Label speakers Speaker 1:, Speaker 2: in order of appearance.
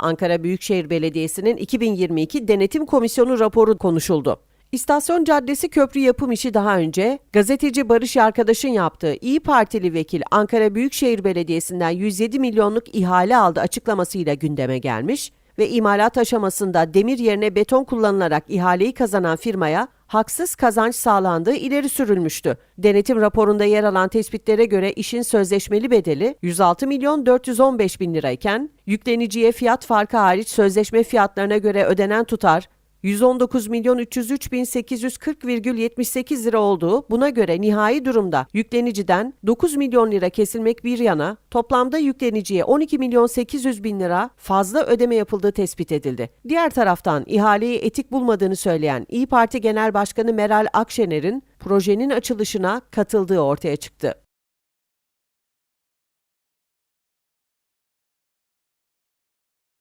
Speaker 1: Ankara Büyükşehir Belediyesi'nin 2022 Denetim Komisyonu raporu konuşuldu. İstasyon Caddesi köprü yapım işi daha önce gazeteci Barış Arkadaş'ın yaptığı İyi Partili vekil Ankara Büyükşehir Belediyesi'nden 107 milyonluk ihale aldı açıklamasıyla gündeme gelmiş ve imalat aşamasında demir yerine beton kullanılarak ihaleyi kazanan firmaya haksız kazanç sağlandığı ileri sürülmüştü. Denetim raporunda yer alan tespitlere göre işin sözleşmeli bedeli 106 milyon 415 bin lirayken yükleniciye fiyat farkı hariç sözleşme fiyatlarına göre ödenen tutar 119 milyon 303 bin 840,78 lira olduğu buna göre nihai durumda yükleniciden 9 milyon lira kesilmek bir yana toplamda yükleniciye 12 milyon 800 bin lira fazla ödeme yapıldığı tespit edildi. Diğer taraftan ihaleyi etik bulmadığını söyleyen İyi Parti Genel Başkanı Meral Akşener'in projenin açılışına katıldığı ortaya çıktı.